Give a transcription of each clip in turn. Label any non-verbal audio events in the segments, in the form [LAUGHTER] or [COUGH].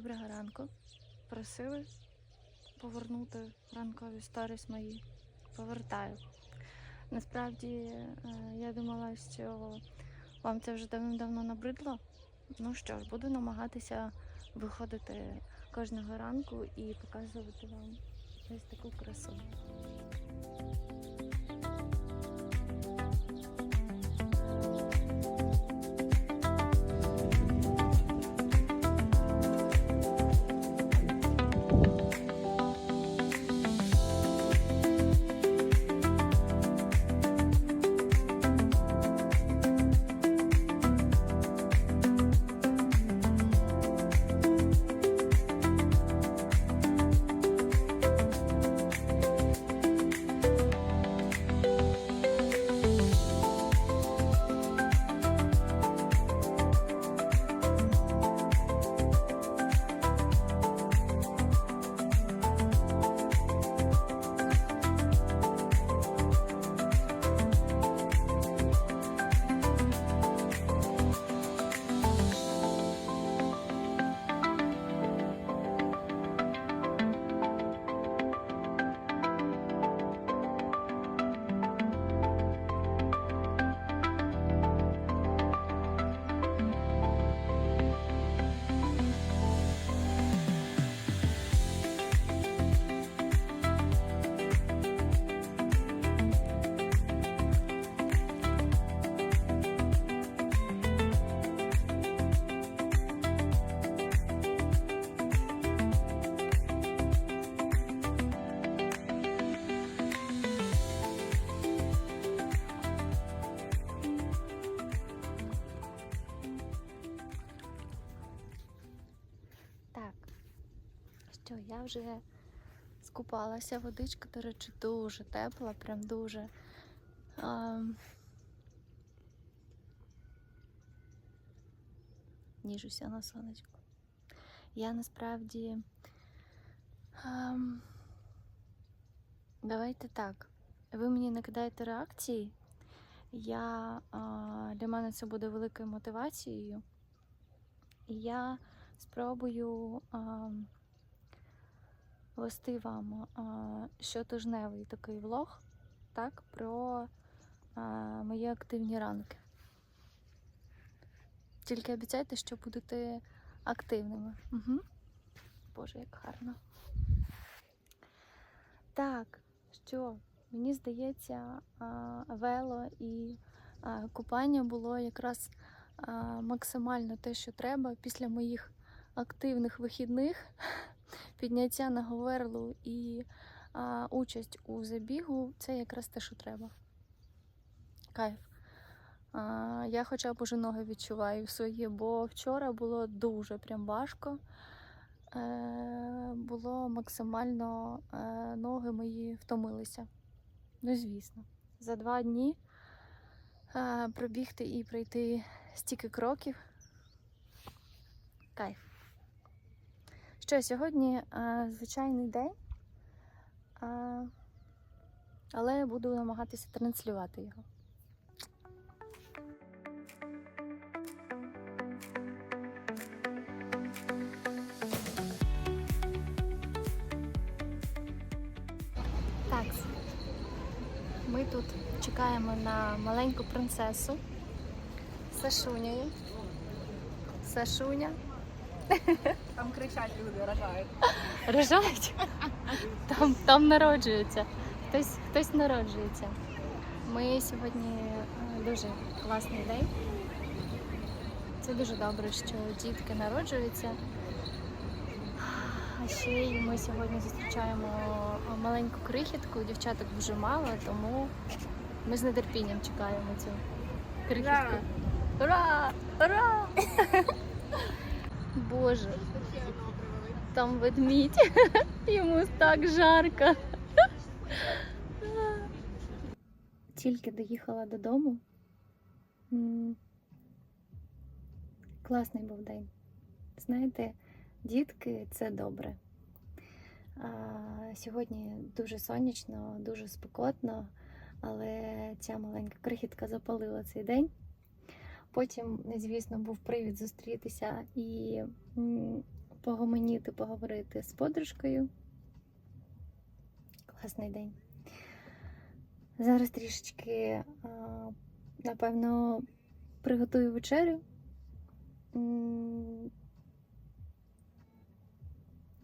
доброго ранку. Просили повернути ранкові сторіс мої. Повертаю. Насправді е, я думала, що вам це вже давним-давно набридло. Ну що ж, буду намагатися виходити кожного ранку і показувати вам ось таку красу. Я вже скупалася, водичка, до речі, дуже тепла, прям дуже. А... Ніжуся на сонечку. Я насправді. ам, Давайте так. Ви мені накидаєте реакції. Я, а, для мене це буде великою мотивацією. І я спробую а, вести вам щотижневий такий влог, так, про мої активні ранки. Тільки обіцяйте, що будете активними. Угу. Боже, як гарно. Так, що мені здається, вело і купання було якраз максимально те, що треба після моїх активних вихідних, підняття на говерлу і а, участь у забігу це якраз те, що треба. Кайф. А, я хоча б уже ноги відчуваю свої, бо вчора було дуже прям важко. Е, було максимально е, ноги мої втомилися. Ну, звісно, за два дні е, пробігти і пройти стільки кроків. Кайф. Що сьогодні е, звичайний день, е, але буду намагатися транслювати його. Так, ми тут чекаємо на маленьку принцесу Сашунею. Сашуня. [LAUGHS] Там кричать люди, рожають. Рожають? Там, там народжуються. Хтось, хтось народжується. Ми сьогодні е, дуже класний день. Це дуже добре, що дітки народжуються. А ще й ми сьогодні зустрічаємо маленьку крихітку, дівчаток дуже мало, тому ми з нетерпінням чекаємо цю крихітку. Ура! Ура! [LAUGHS] Боже, там ведмідь. [LAUGHS] Йому так жарко. Тільки доїхала додому. Класний був день. Знаєте, дітки це добре. А, сьогодні дуже сонячно, дуже спекотно, але ця маленька крихітка запалила цей день. Потім, звісно, був привід зустрітися і погомоніти, поговорити з подружкою. Класний день. Зараз трішечки, напевно, приготую вечерю.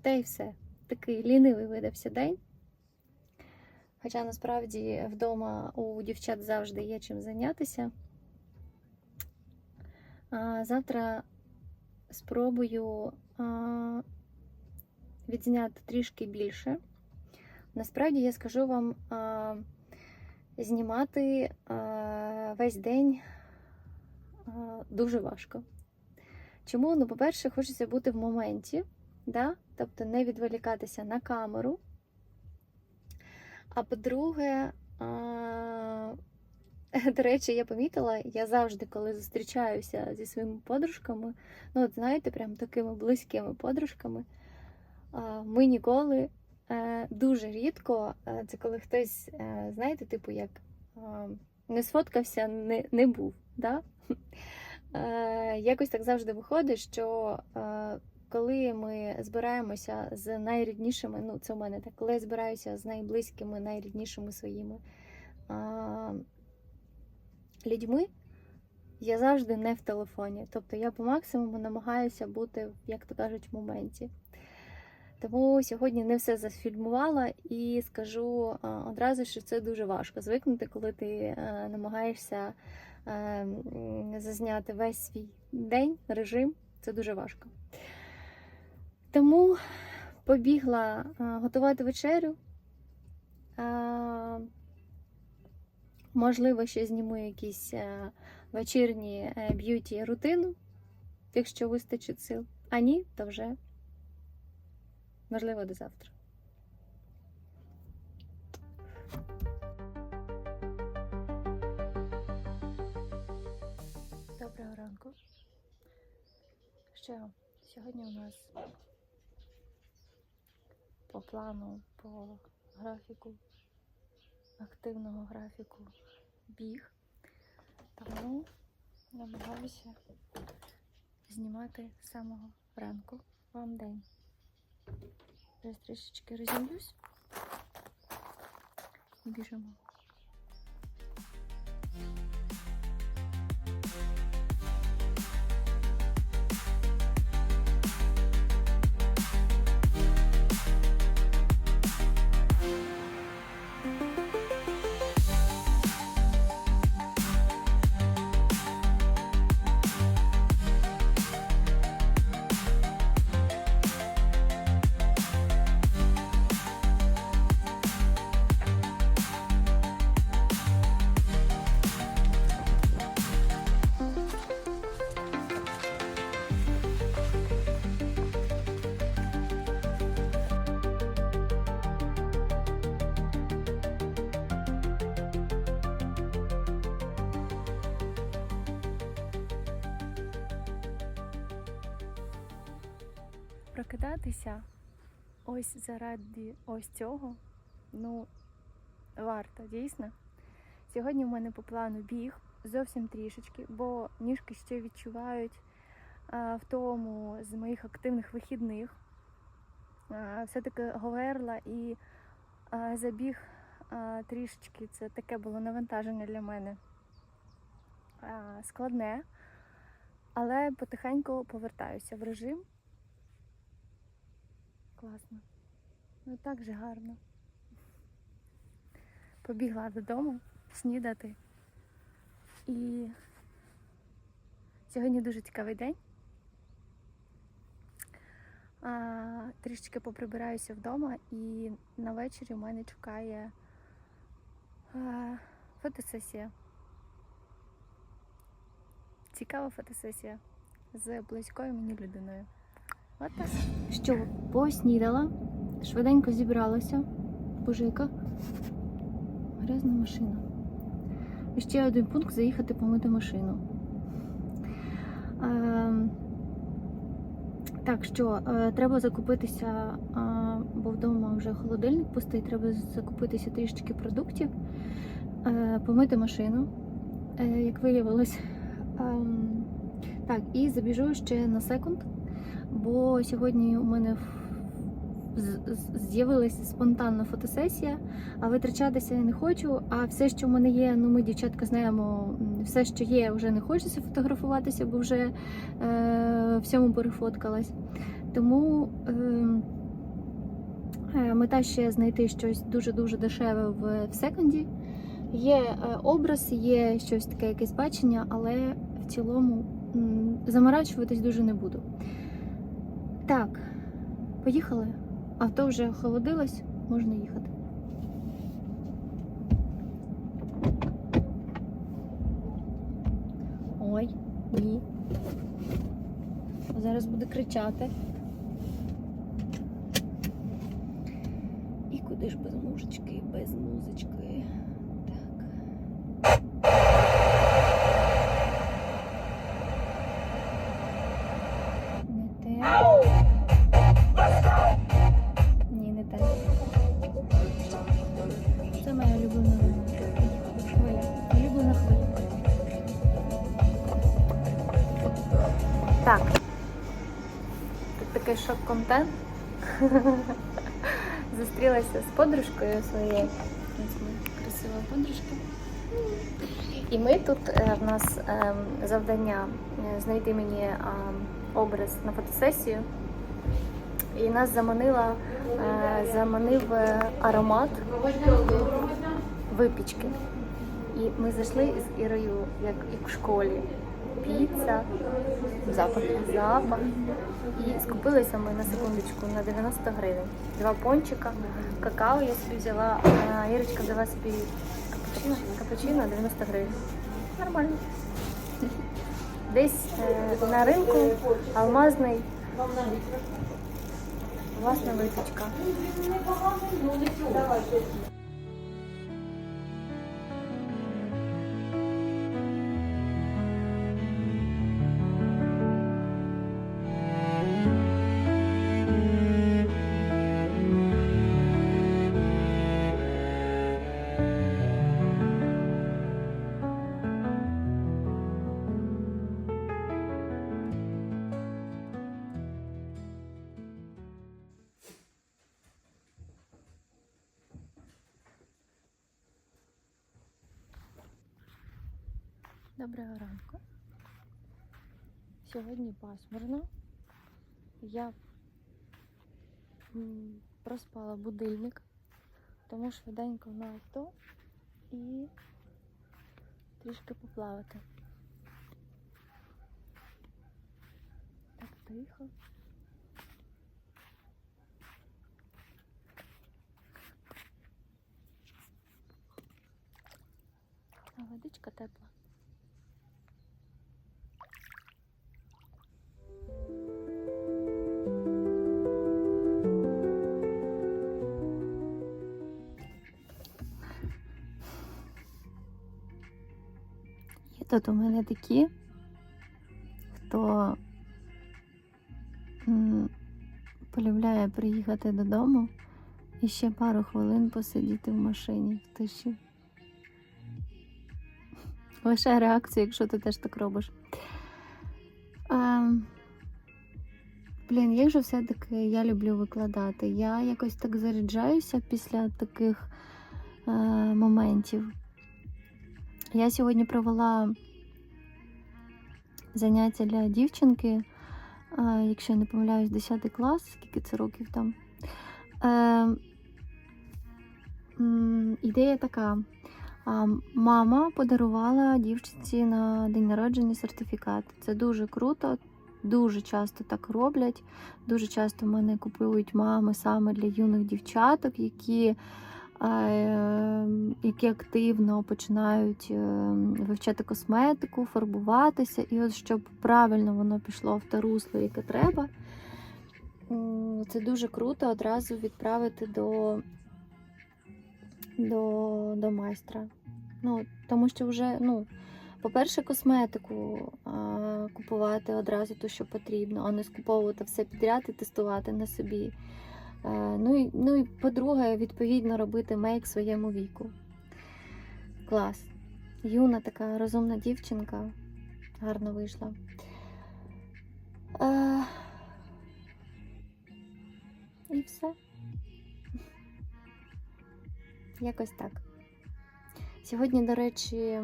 Та й все. Такий лінивий видався день. Хоча насправді вдома у дівчат завжди є чим зайнятися. А завтра спробую а, відзняти трішки більше. Насправді я скажу вам а, знімати а, весь день а, дуже важко. Чому? Ну, по-перше, хочеться бути в моменті, да? тобто не відволікатися на камеру. А по-друге, а, [LAUGHS] до речі, я помітила, я завжди, коли зустрічаюся зі своїми подружками, ну, от знаєте, прям такими близькими подружками, ми ніколи е, дуже рідко, е, це коли хтось, е, знаєте, типу, як не сфоткався, не, не був. Да? [LAUGHS] Якось так завжди виходить, що коли ми збираємося з найріднішими, ну це у мене так, коли я збираюся з найблизькими, найріднішими своїми людьми, я завжди не в телефоні. Тобто я по максимуму намагаюся бути, як то кажуть, в моменті. Тому сьогодні не все зафільмувала і скажу одразу, що це дуже важко звикнути, коли ти е, намагаєшся е, зазняти весь свій день, режим. Це дуже важко. Тому побігла готувати вечерю. Можливо, ще зніму якісь вечірні е, б'юті рутину, якщо вистачить сил. А ні, то вже можливо до завтра. Доброго ранку. Що сьогодні у нас по плану, по графіку, активного графіку біг. Тому намагаюся знімати з самого ранку вам день. Зараз трішечки розімлюсь і біжимо. Прокидатися ось заради ось цього, ну, варто, дійсно. Сьогодні в мене по плану біг зовсім трішечки, бо ніжки ще відчувають а, в тому з моїх активних вихідних. Все-таки говерла і а, забіг а, трішечки, це таке було навантаження для мене а, складне, але потихеньку повертаюся в режим. Класно. Ну так же гарно. Побігла додому снідати. І сьогодні дуже цікавий день. А, трішечки поприбираюся вдома і на вечері в мене чекає а, фотосесія. Цікава фотосесія з близькою мені людиною. Що, поснідала, швиденько зібралася. Боже, яка грязна машина. І ще один пункт заїхати помити машину. Ем, так, що е, треба закупитися, а, бо вдома вже холодильник пустий, треба закупитися трішечки продуктів, е, помити машину, е, як виявилось. Ем, так, і забіжу ще на секунд бо сьогодні у мене з'явилася спонтанна фотосесія, а витрачатися я не хочу. А все, що в мене є, ну ми, дівчатка, знаємо, все, що є, вже не хочеться фотографуватися, бо вже е, всьому перефоткалась. Тому е, е, мета ще знайти щось дуже-дуже дешеве в, секонді. Є е, образ, є щось таке, якесь бачення, але в цілому заморачуватись дуже не буду. Так, поїхали. Авто вже охолодилось, можна їхати. Ой, ні. Зараз буде кричати. І куди ж без мужички, без музички. Так. Тут такий шок-контент. [LAUGHS] Зустрілася з подружкою своєю. Красива подружка. І ми тут е, в нас ем, завдання е, знайти мені образ на фотосесію. І нас заманила, е, заманив е, аромат випічки. І ми зайшли з Ірою, як, як в школі. Піца, запах, запах. І скупилися ми на секундочку на 90 гривень. Два пончика, какао я собі взяла, а Ірочка взяла собі капучино, капучино 90 гривень. Нормально. Десь е, на ринку алмазний власна випічка. Доброго ранку. Сьогодні пасмурно. Я проспала будильник, тому швиденько на авто і трішки поплавати. Так тихо. А водичка тепла. Тут у мене такі, хто полюбляє приїхати додому і ще пару хвилин посидіти в машині в тиші. Лише реакцію, якщо ти теж так робиш. А, блін, як же все-таки я люблю викладати. Я якось так заряджаюся після таких е, моментів. Я сьогодні провела заняття для дівчинки, якщо я не помиляюсь, 10 клас, скільки це років там. Е, ідея така. Мама подарувала дівчинці на день народження сертифікат. Це дуже круто, дуже часто так роблять. Дуже часто в мене купують мами саме для юних дівчаток, які, е, які активно починають е, вивчати косметику, фарбуватися. І от щоб правильно воно пішло в те русло, яке треба. Це дуже круто одразу відправити до, до, до майстра. Ну, тому що вже, ну, по-перше, косметику а, купувати одразу ту, що потрібно, а не скуповувати все підряд і тестувати на собі. Е, ну, і, ну і по-друге, відповідно, робити мейк своєму віку. Клас. Юна така розумна дівчинка. Гарно вийшла. Е, все. Якось так. Сьогодні, до речі,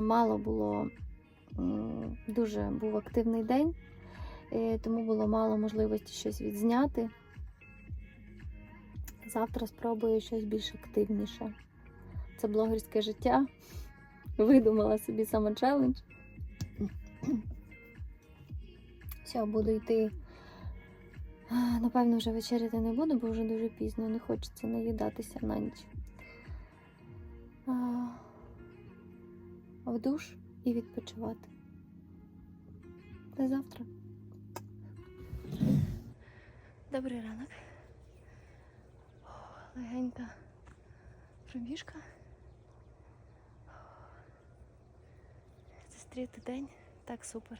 мало було, дуже був активний день, е, тому було мало можливості щось відзняти. Завтра спробую щось більш активніше. Це блогерське життя. Видумала собі саме челендж. Все, буду йти. Напевно, вже вечеряти не буду, бо вже дуже пізно, не хочеться наїдатися на ніч. В душ і відпочивати. До завтра. Добрий ранок. Легенька пробіжка. Зустріти день так супер.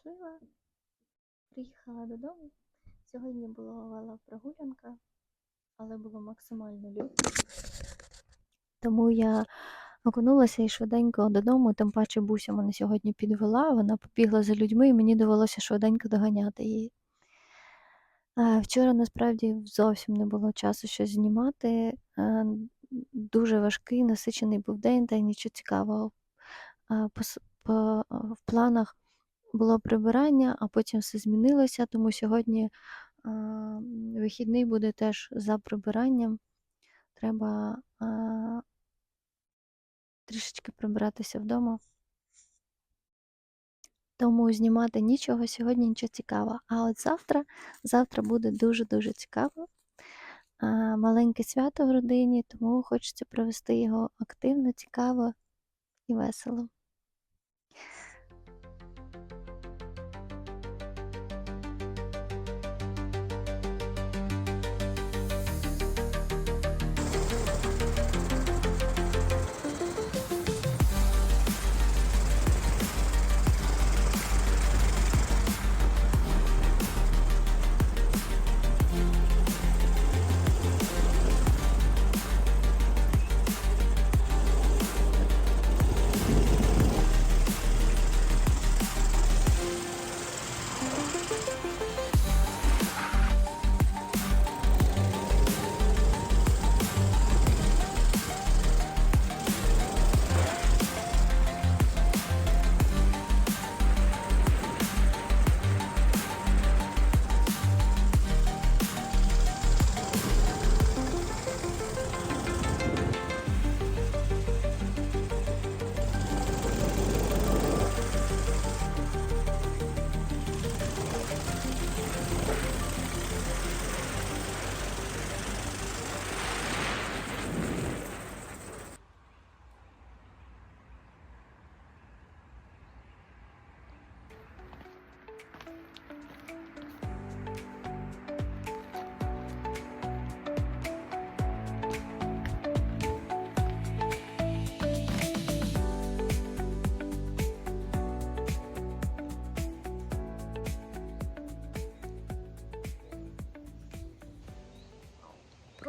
Щаслива. Приїхала додому. Сьогодні була велопрогулянка, але було максимально люто. Тому я окунулася і швиденько додому, тим паче Буся мене сьогодні підвела, вона побігла за людьми, і мені довелося швиденько доганяти її. Вчора насправді зовсім не було часу щось знімати. Дуже важкий, насичений був день, та й нічого цікавого. По по- В планах було прибирання, а потім все змінилося, тому сьогодні вихідний буде теж за прибиранням. Треба трішечки прибиратися вдома. Тому знімати нічого сьогодні нічого цікавого. А от завтра, завтра буде дуже-дуже цікаво. Маленьке свято в родині, тому хочеться провести його активно, цікаво і весело.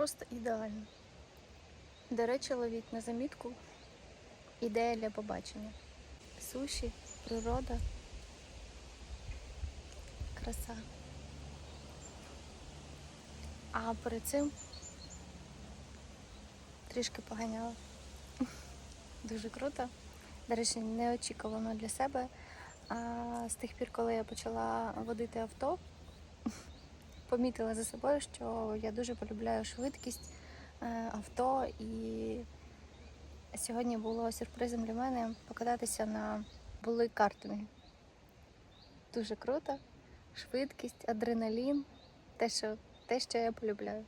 Просто ідеально. До речі, ловіть на замітку. Ідея для побачення. Суші, природа, краса. А перед цим трішки поганяла. [LAUGHS] Дуже круто. До речі, неочікувано для себе. А з тих пір, коли я почала водити авто, помітила за собою, що я дуже полюбляю швидкість е, авто, і сьогодні було сюрпризом для мене покататися на були картинги. Дуже круто, швидкість, адреналін, те, що, те, що я полюбляю.